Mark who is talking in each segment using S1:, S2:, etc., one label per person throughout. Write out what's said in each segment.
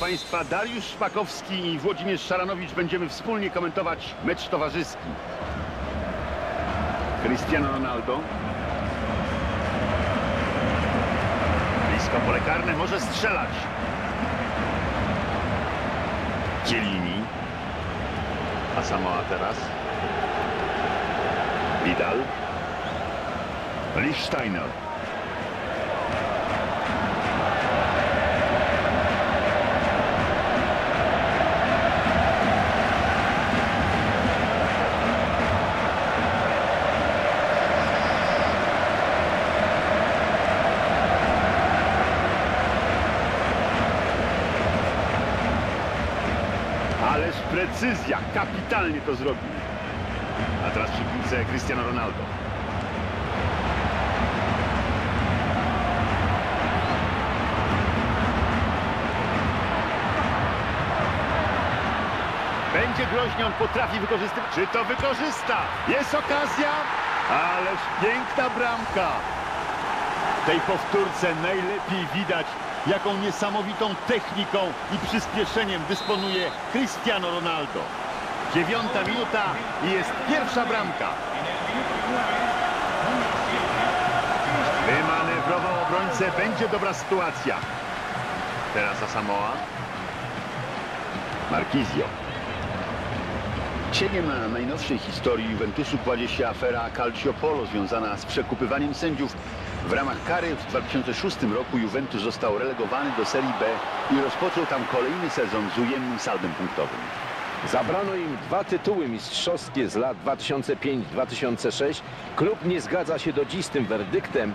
S1: Państwa Dariusz Szpakowski i Włodzimierz Szaranowicz. Będziemy wspólnie komentować mecz towarzyski. Cristiano Ronaldo. Blisko pole karne, może strzelać. Cielini. A Samoa teraz. Vidal. Lichsteiner. Ależ precyzja, kapitalnie to zrobił. A teraz przy piłce Cristiano Ronaldo. Będzie groźnie, on potrafi wykorzystywać. Czy to wykorzysta? Jest okazja, ależ piękna bramka. W tej powtórce najlepiej widać, jaką niesamowitą techniką i przyspieszeniem dysponuje Cristiano Ronaldo. Dziewiąta minuta i jest pierwsza bramka. Wymanewrował obrońcę, będzie dobra sytuacja. Teraz Asamoah. Marquizio. Cieniem na najnowszej historii Juventusu kładzie się afera Calciopolo związana z przekupywaniem sędziów. W ramach kary w 2006 roku Juventus został relegowany do Serii B i rozpoczął tam kolejny sezon z ujemnym saldem punktowym.
S2: Zabrano im dwa tytuły mistrzowskie z lat 2005-2006. Klub nie zgadza się do dziś z tym werdyktem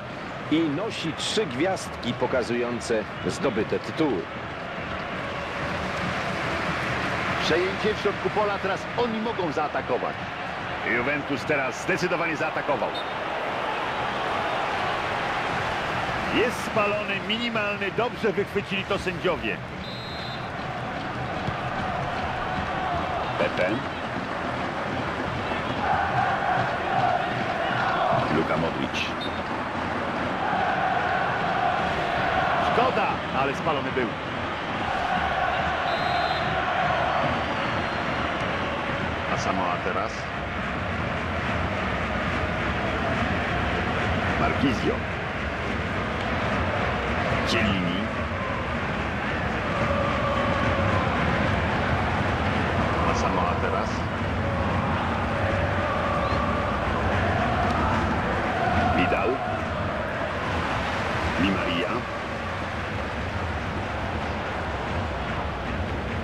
S2: i nosi trzy gwiazdki pokazujące zdobyte tytuły.
S1: Przejęcie w środku pola, teraz oni mogą zaatakować. Juventus teraz zdecydowanie zaatakował. Jest spalony, minimalny, dobrze wychwycili to sędziowie. Pepe. Luka Modric. Szkoda, ale spalony był. A Samoa teraz. Marquizio. Cielini. A Samoa teraz. Vidal. Di Maria.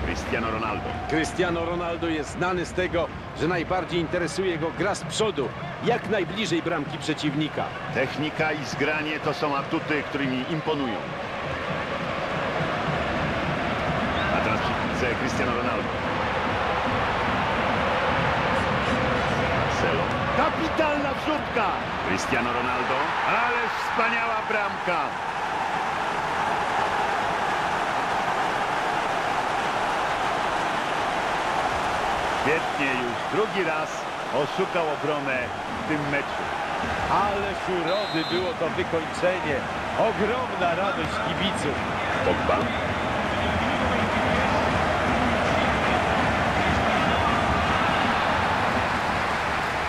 S1: Cristiano Ronaldo.
S2: Cristiano Ronaldo jest znany z tego, że najbardziej interesuje go gra z przodu, jak najbliżej bramki przeciwnika.
S1: Technika i zgranie to są atuty, którymi imponują. A teraz piłce Cristiano Ronaldo. Marcelo. Kapitalna wrzutka! Cristiano Ronaldo. Ależ wspaniała bramka! Świetnie już drugi raz oszukał obronę w tym meczu.
S3: Ależ urody było to wykończenie. Ogromna radość kibiców.
S1: Pogba.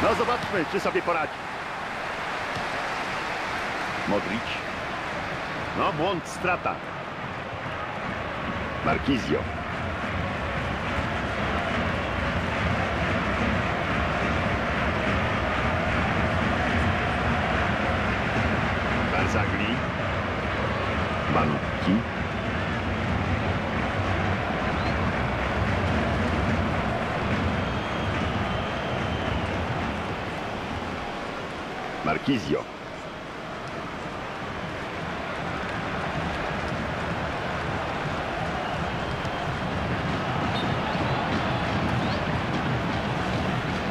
S1: No zobaczmy, czy sobie poradzi. Modric. No błąd, strata. Marquizio. Barzagli. Banucki. Marquizio.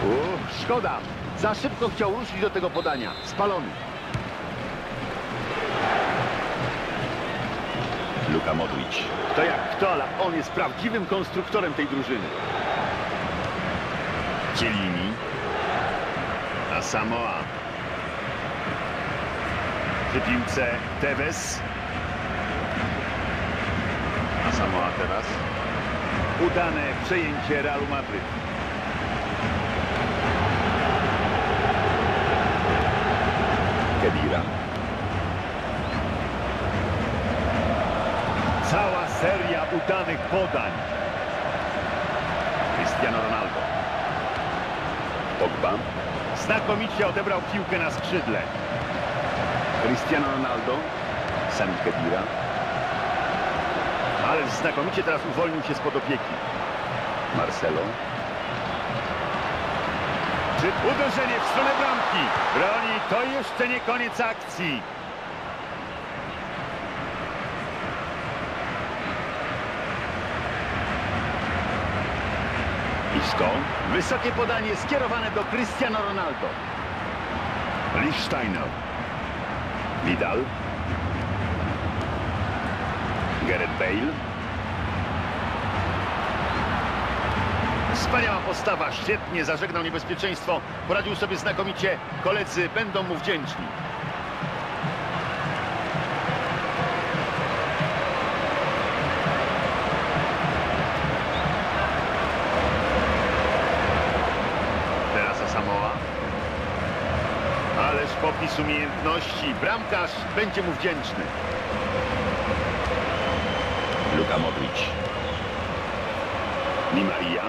S1: Uff, szkoda. Za szybko chciał ruszyć do tego podania. Spalony. Luka Modric. Kto jak kto, ale on jest prawdziwym konstruktorem tej drużyny. Cielini. A Samoa. Przy piłce Tevez. A Samoa teraz. Udane przejęcie Realu Madryt. Kedira. Cała seria udanych podań. Cristiano Ronaldo. Pogba. Znakomicie odebrał piłkę na skrzydle. Cristiano Ronaldo. Sami Kedira. Ale znakomicie teraz uwolnił się spod opieki. Marcelo. Czy uderzenie w stronę bramki? Broni, to jeszcze nie koniec akcji. Wysokie podanie skierowane do Cristiano Ronaldo. Lichsteiner. Vidal. Gareth Bale. Wspaniała postawa, świetnie zażegnał niebezpieczeństwo, poradził sobie znakomicie, koledzy będą mu wdzięczni. Teraz Samoa. Ależ popis umiejętności, bramkarz będzie mu wdzięczny. Luka Modric. Di Maria.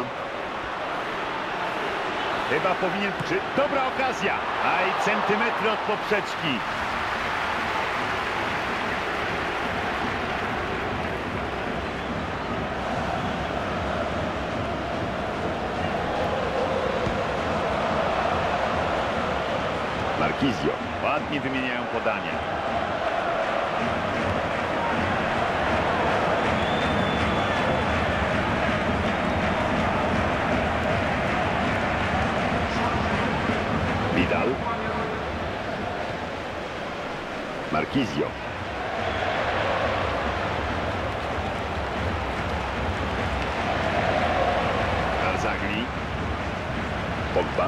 S1: Chyba powinien... Czy... Dobra okazja! Aj, centymetry od poprzeczki. Markizio. Ładnie wymieniają podania. Vidal. Markizio. Arzagli. Pogba.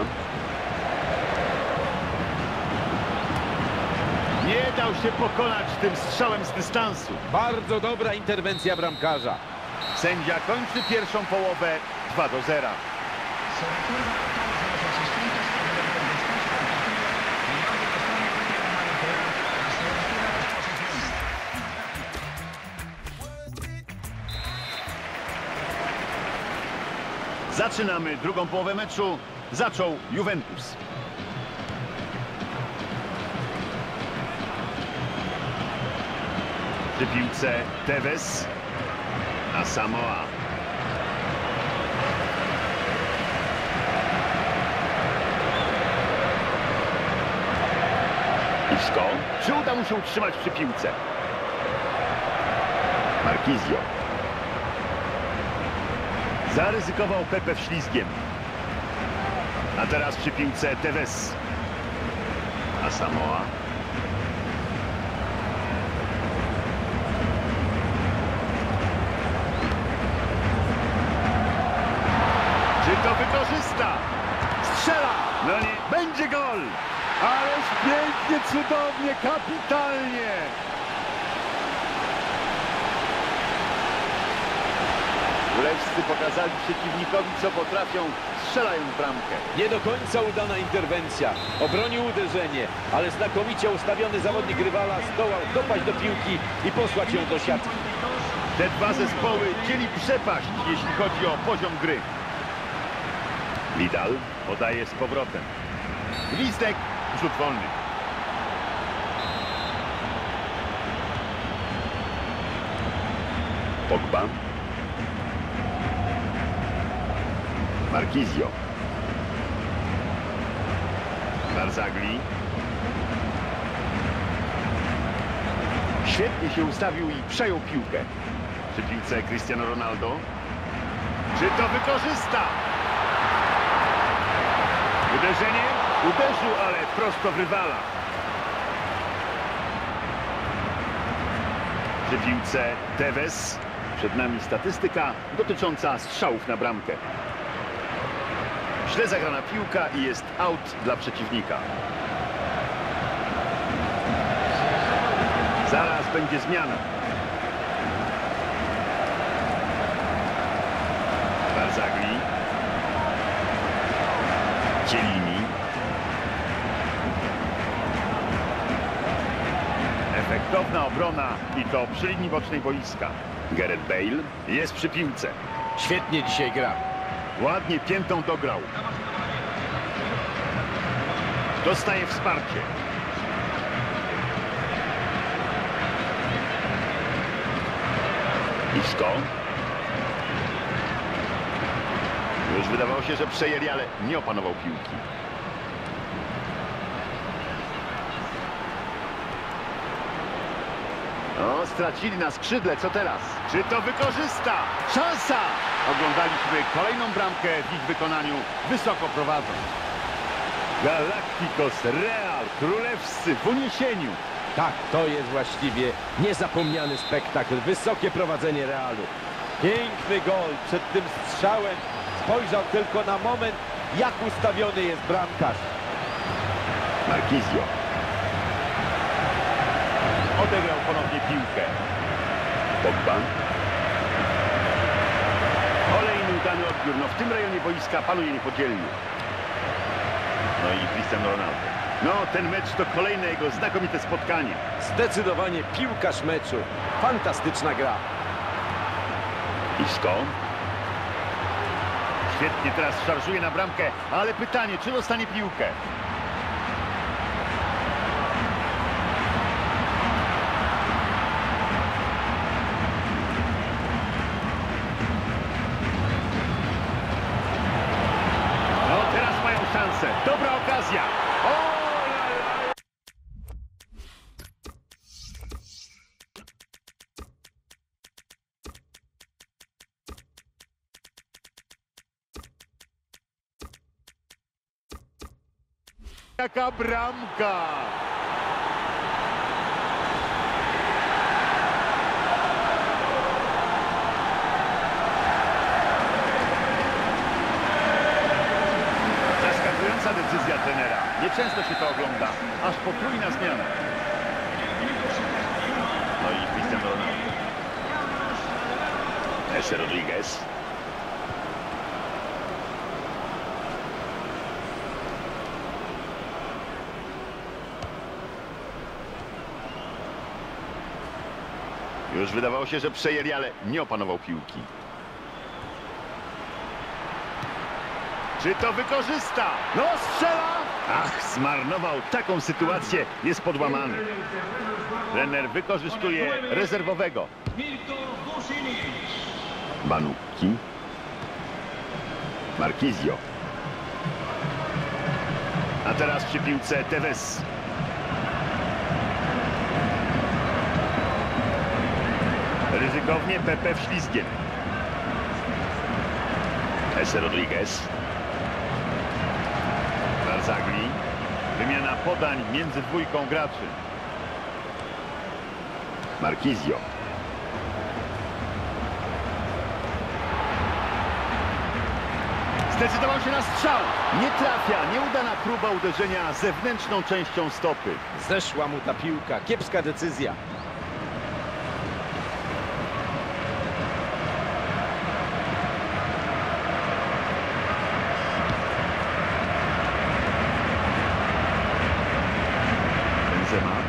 S1: Nie dał się pokonać tym strzałem z dystansu.
S3: Bardzo dobra interwencja bramkarza.
S1: Sędzia kończy pierwszą połowę 2 do 0. Zaczynamy drugą połowę meczu. Zaczął Juventus. Przy piłce Tevez. A Samoa. Isco. Czy uda mu się utrzymać przy piłce? Markizio. Zaryzykował Pepe ślizgiem. A teraz przy piłce Tevez. A Samoa. Wykorzysta? Strzela! No nie, będzie gol! Ależ pięknie, cudownie, kapitalnie! Lewscy pokazali przeciwnikowi, co potrafią, strzelają w bramkę.
S3: Nie do końca udana interwencja. Obronił uderzenie, ale znakomicie ustawiony zawodnik rywala zdołał dopaść do piłki i posłać ją do siatki.
S1: Te dwa zespoły dzieli przepaść, jeśli chodzi o poziom gry. Vidal podaje z powrotem. Gwizdek, rzut wolny. Pogba. Markizio. Barzagli. Świetnie się ustawił i przejął piłkę. Przy piłce Cristiano Ronaldo. Czy to wykorzysta? Uderzenie? Uderzył, ale prosto w rywala. Przy piłce Tevez. Przed nami statystyka dotycząca strzałów na bramkę. Źle zagrana piłka i jest out dla przeciwnika. Zaraz będzie zmiana. Barzagli. Cielini. Efektowna obrona i to przy linii bocznej boiska. Gareth Bale jest przy piłce.
S2: Świetnie dzisiaj gra.
S1: Ładnie piętą dograł. Dostaje wsparcie. Isco. Już wydawało się, że przejęli, ale nie opanował piłki. O, stracili na skrzydle, co teraz? Czy to wykorzysta? Szansa! Oglądaliśmy kolejną bramkę w ich wykonaniu. Wysoko prowadzą. Galacticos Real, królewscy w uniesieniu.
S2: Tak, to jest właściwie niezapomniany spektakl. Wysokie prowadzenie Realu.
S3: Piękny gol przed tym strzałem. Spojrzał tylko na moment, jak ustawiony jest bramkarz.
S1: Marquizio. Odegrał ponownie piłkę. Pogba. Kolejny udany odbiór. No w tym rejonie boiska panuje niepodzielnie. No i Cristiano Ronaldo. No ten mecz to kolejne jego znakomite spotkanie.
S2: Zdecydowanie piłkarz meczu. Fantastyczna gra.
S1: Isco. Świetnie teraz szarżuje na bramkę, ale pytanie, czy dostanie piłkę? Jaka bramka! Zaskakująca decyzja trenera. Nieczęsto się to ogląda. Aż potrójna zmiana. No i Cristiano Ronaldo. Ese Rodriguez. Już wydawało się, że przejęli, ale nie opanował piłki. Czy to wykorzysta? No strzela! Ach, zmarnował taką sytuację, jest podłamany. Trener wykorzystuje rezerwowego. Banucki. Marquizio. A teraz przy piłce Tevez. Ryzykownie Pepe wślizgiem. Ese Rodriguez. Barzagli. Wymiana podań między dwójką graczy. Marquizio. Zdecydował się na strzał. Nie trafia. Nieudana próba uderzenia zewnętrzną częścią stopy.
S2: Zeszła mu ta piłka. Kiepska decyzja.
S1: Benzema.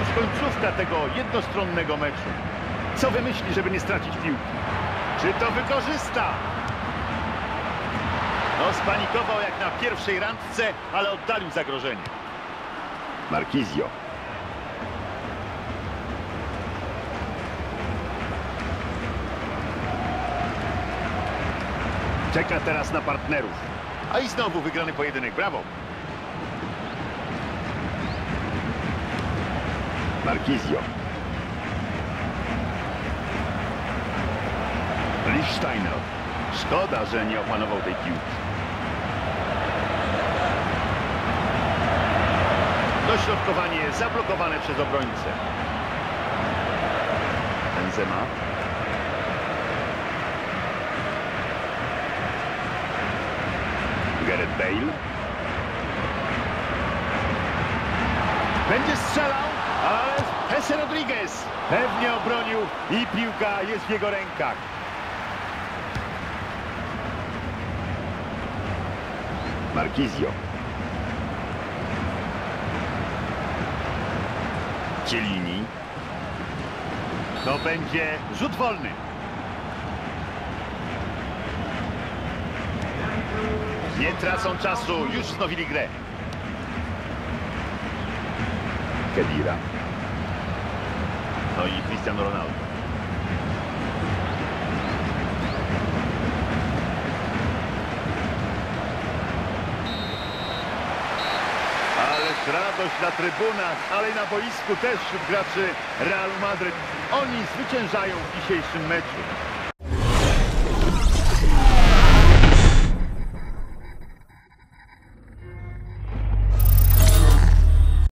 S1: Już końcówka tego jednostronnego meczu. Co wymyśli, żeby nie stracić piłki? Czy to wykorzysta? No, spanikował jak na pierwszej randce, ale oddalił zagrożenie. Marquizio. Czeka teraz na partnerów. A i znowu wygrany pojedynek. Brawo. Marquizio. Lichsteiner. Szkoda, że nie opanował tej piłki. Dośrodkowanie zablokowane przez obrońcę. Benzema. Gareth Bale. Będzie strzelał, ale Jesse Rodriguez pewnie obronił i piłka jest w jego rękach. Marquizio. Cielini. To będzie rzut wolny. Nie tracą czasu, już wznowili grę. Kedira. No i Cristiano Ronaldo. Ależ radość na trybunach, ale i na boisku też wśród graczy Realu Madryt. Oni zwyciężają w dzisiejszym meczu.